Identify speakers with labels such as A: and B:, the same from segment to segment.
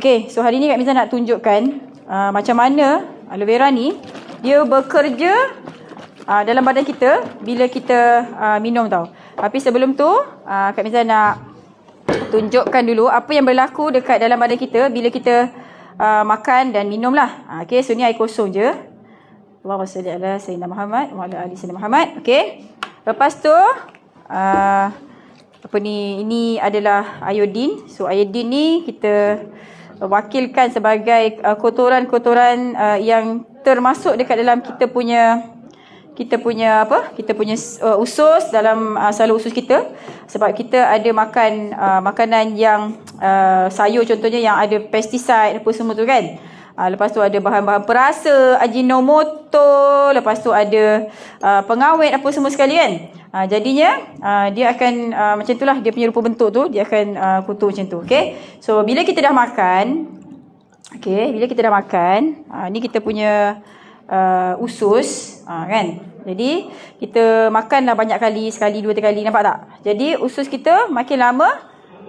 A: Okay, so hari ni Kak Miza nak tunjukkan uh, macam mana aloe vera ni dia bekerja uh, dalam badan kita bila kita uh, minum tau. Tapi sebelum tu, uh, Kak Miza nak tunjukkan dulu apa yang berlaku dekat dalam badan kita bila kita uh, makan dan minum lah. Uh, okay, so ni air kosong je. Allahumma salli ala Sayyidina Muhammad wa ala ali Sayyidina Muhammad. Okay. Lepas tu, uh, apa ni, ini adalah iodin. So, iodin ni kita wakilkan sebagai uh, kotoran-kotoran uh, yang termasuk dekat dalam kita punya kita punya apa? Kita punya uh, usus dalam uh, saluran usus kita. Sebab kita ada makan uh, makanan yang uh, sayur contohnya yang ada pesticide apa semua tu kan uh, lepas tu ada bahan-bahan perasa ajinomoto lepas tu ada uh, pengawet apa semua sekali kan uh, jadinya uh, dia akan uh, macam itulah dia punya rupa bentuk tu dia akan uh, kutu macam tu okey? So bila kita dah makan okey bila kita dah makan uh, ni kita punya uh, usus uh, kan? Jadi kita makanlah banyak kali sekali dua tiga kali nampak tak? Jadi usus kita makin lama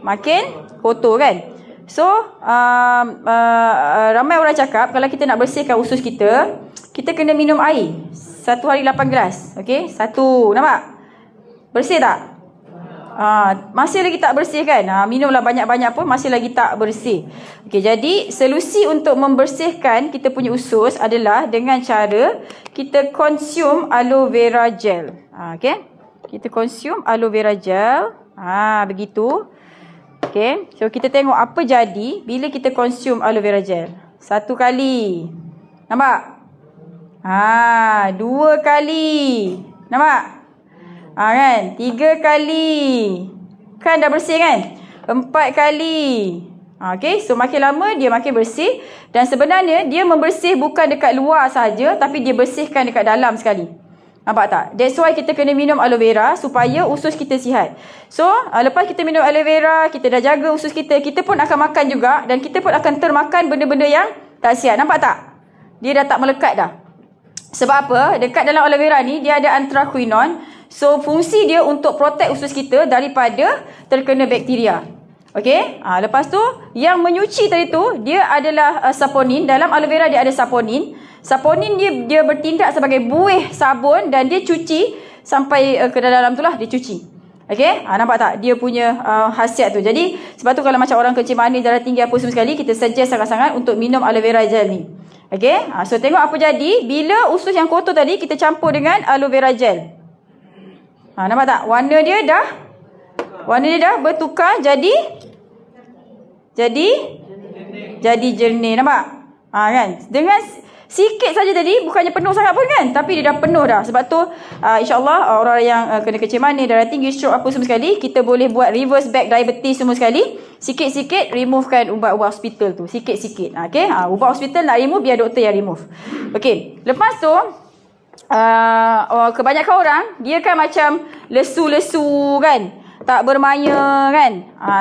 A: makin kotor kan so uh, uh, uh, ramai orang cakap kalau kita nak bersihkan usus kita kita kena minum air satu hari lapan gelas okey satu nampak bersih tak Ha, masih lagi tak bersih kan? Ha, minumlah banyak-banyak pun masih lagi tak bersih. Okey, jadi solusi untuk membersihkan kita punya usus adalah dengan cara kita consume aloe vera gel. Ha, okey. Kita consume aloe vera gel. Ha, begitu. Okey. So kita tengok apa jadi bila kita consume aloe vera gel. Satu kali. Nampak? Ha, dua kali. Nampak? Ha, kan? Tiga kali. Kan dah bersih kan? Empat kali. Ha, okay. So makin lama dia makin bersih. Dan sebenarnya dia membersih bukan dekat luar saja, Tapi dia bersihkan dekat dalam sekali. Nampak tak? That's why kita kena minum aloe vera supaya usus kita sihat. So, uh, lepas kita minum aloe vera, kita dah jaga usus kita, kita pun akan makan juga dan kita pun akan termakan benda-benda yang tak sihat. Nampak tak? Dia dah tak melekat dah. Sebab apa? Dekat dalam aloe vera ni, dia ada anthraquinone. So, fungsi dia untuk protect usus kita daripada terkena bakteria. Okey? Ha, lepas tu, yang menyuci tadi tu, dia adalah uh, saponin. Dalam aloe vera dia ada saponin. Saponin dia dia bertindak sebagai buih sabun dan dia cuci sampai uh, ke dalam tu lah, dia cuci. Okey? Ha, nampak tak? Dia punya uh, khasiat tu. Jadi, sebab tu kalau macam orang kecil manis, darah tinggi apa semua sekali, kita suggest sangat-sangat untuk minum aloe vera gel ni. Okey? Ha, so, tengok apa jadi bila usus yang kotor tadi kita campur dengan aloe vera gel. Ha, nampak tak? Warna dia dah warna dia dah bertukar jadi jadi jadi jernih. Nampak? Ha, kan? Dengan sikit saja tadi bukannya penuh sangat pun kan? Tapi dia dah penuh dah. Sebab tu uh, insyaallah uh, orang yang uh, kena kecil manis darah tinggi stroke apa semua sekali kita boleh buat reverse back diabetes semua sekali. Sikit-sikit removekan ubat-ubat hospital tu. Sikit-sikit. Okey? Uh, ubat hospital nak remove biar doktor yang remove. Okey. Lepas tu uh, kebanyakan orang dia kan macam lesu-lesu kan? Tak bermaya kan? Uh,